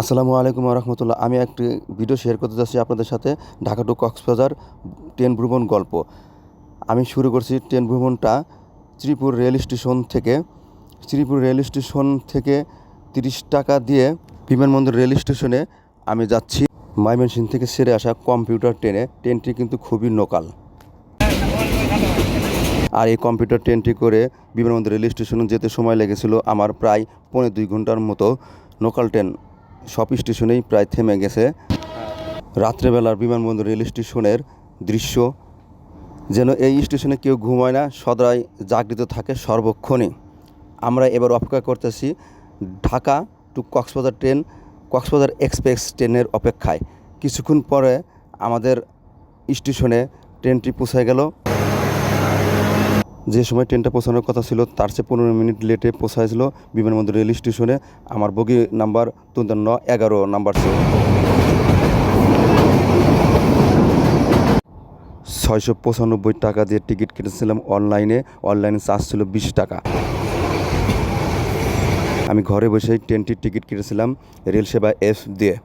আসসালামু আলাইকুম রহমতুল্লাহ আমি একটি ভিডিও শেয়ার করতে যাচ্ছি আপনাদের সাথে ঢাকা টু কক্সবাজার ট্রেন ভ্রমণ গল্প। আমি শুরু করছি ট্রেন ভ্রমণটা শ্রীপুর রেল স্টেশন থেকে। শ্রীপুর রেল স্টেশন থেকে তিরিশ টাকা দিয়ে বিমানবন্দর রেল স্টেশনে আমি যাচ্ছি। ময়মনসিংহ থেকে সেরে আসা কম্পিউটার ট্রেনে। ট্রেনটি কিন্তু খুবই লোকাল। আর এই কম্পিউটার ট্রেনটি করে বিমানবন্দর রেল স্টেশনে যেতে সময় লেগেছিল আমার প্রায় পৌনে দুই ঘণ্টার মতো। Local train. সব স্টেশনেই প্রায় থেমে গেছে। রাত্রেবেলার বিমানবন্দর রেল স্টেশনের দৃশ্য, যেন এই স্টেশনে কেউ ঘুমায় না সদরাই জাগৃত থাকে সর্বক্ষণে। আমরা এবার অপেক্ষা করতেছি Dhaka to Cox's Bazar train, Cox's Bazar express ট্রেনের অপেক্ষায়। কিছুক্ষণ পরে আমাদের স্টেশনে ট্রেনটি পৌঁছে গেল। যে সময় ট্রেনটা পৌঁছানোর কথা ছিল, তার চেয়ে পনেরো মিনিট লেটে পৌঁছাইছিল বিমানবন্দর রেল স্টেশনে। আমার বগি নাম্বার তুন্তান্ন এগারো নাম্বার ছিল। ছয়শো পঁচানব্বই টাকা দিয়ে টিকিট কেটেছিলাম অনলাইনে। অনলাইনে চার্জ ছিল বিশ টাকা। আমি ঘরে বসেই ট্রেনটির টিকিট কেটেছিলাম রেল সেবা এফ দিয়ে।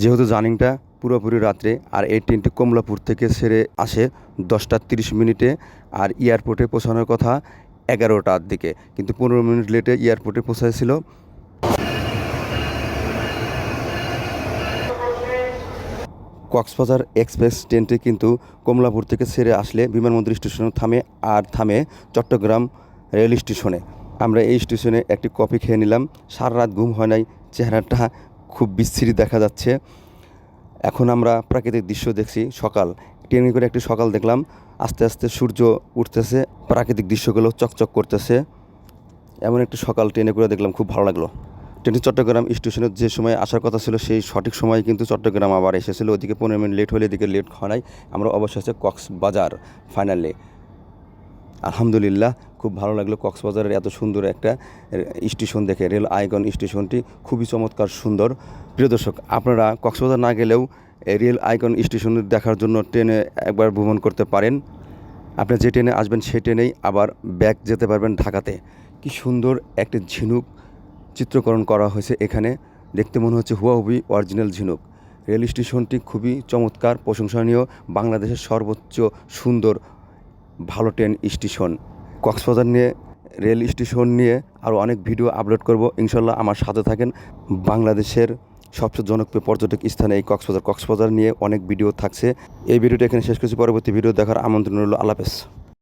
যেহেতু জার্নিংটা পুরোপুরি রাত্রে আর এই ট্রেনটি কমলাপুর থেকে ছেড়ে আসে দশটা তিরিশ মিনিটে আর এয়ারপোর্টে পৌঁছানোর কথা এগারোটার দিকে। কিন্তু পনেরো মিনিট লেটে এয়ারপোর্টে পৌঁছাইছিল। কক্সবাজার এক্সপ্রেস ট্রেনটি কিন্তু কমলাপুর থেকে ছেড়ে আসলে বিমানবন্দর স্টেশনে থামে আর থামে চট্টগ্রাম রেল স্টেশনে। আমরা এই স্টেশনে একটি কফি খেয়ে নিলাম। সারা রাত ঘুম হয় নাই, চেহারাটা খুব বিচ্ছিরি দেখা যাচ্ছে। এখন আমরা প্রাকৃতিক দৃশ্য দেখছি, সকাল। ট্রেনে করে একটি সকাল দেখলাম, আস্তে আস্তে সূর্য উঠতেছে, প্রাকৃতিক দৃশ্যগুলো চকচক করতেছে। এমন একটি সকাল ট্রেনে করে দেখলাম, খুব ভালো লাগল। ট্রেনটি চট্টগ্রাম স্টেশনের যে সময় আসার কথা ছিল, সেই সঠিক সময় কিন্তু চট্টগ্রাম আবার এসেছিল। ওদিকে পনেরো মিনিট লেট হলে এদিকে লেট হয় নাই। আমরা অবশেষে কক্সবাজার ফাইনালে আলহামদুলিল্লাহ, খুব ভালো লাগল কক্সবাজারের এত সুন্দর একটা স্টেশন দেখে, রেল আইকন স্টেশনটি খুবই চমৎকার সুন্দর। প্রিয় দর্শক, আপনারা কক্সবাজার না গেলেও রেল আইকন স্টেশন দেখার জন্য ট্রেনে একবার ভ্রমণ করতে পারেন। আপনি যে ট্রেনে আসবেন সেই ট্রেনেই আবার ব্যাক যেতে পারবেন ঢাকাতে। কি সুন্দর একটি ঝিনুক চিত্রকরণ করা হয়েছে এখানে। দেখতে মনে হচ্ছে হুয়াহুবি অরিজিনাল ঝিনুক। রেল স্টেশনটি খুবই চমৎকার, প্রশংসনীয়, বাংলাদেশের সর্বোচ্চ সুন্দর ভালো ট্রেন স্টেশন। কক্সবাজার নিয়ে, রেল স্টেশন নিয়ে আরও অনেক ভিডিও আপলোড করব। ইনশাল্লাহ আমার সাথে থাকেন বাংলাদেশের সবচেয়ে জনপ্রিয় পর্যটক স্থানে এই কক্সবাজার। কক্সবাজার নিয়ে অনেক ভিডিও থাকছে। এই ভিডিওটা এখানে শেষ করছি। পরবর্তী ভিডিও দেখার আমন্ত্রণ রইল। আল্লাহ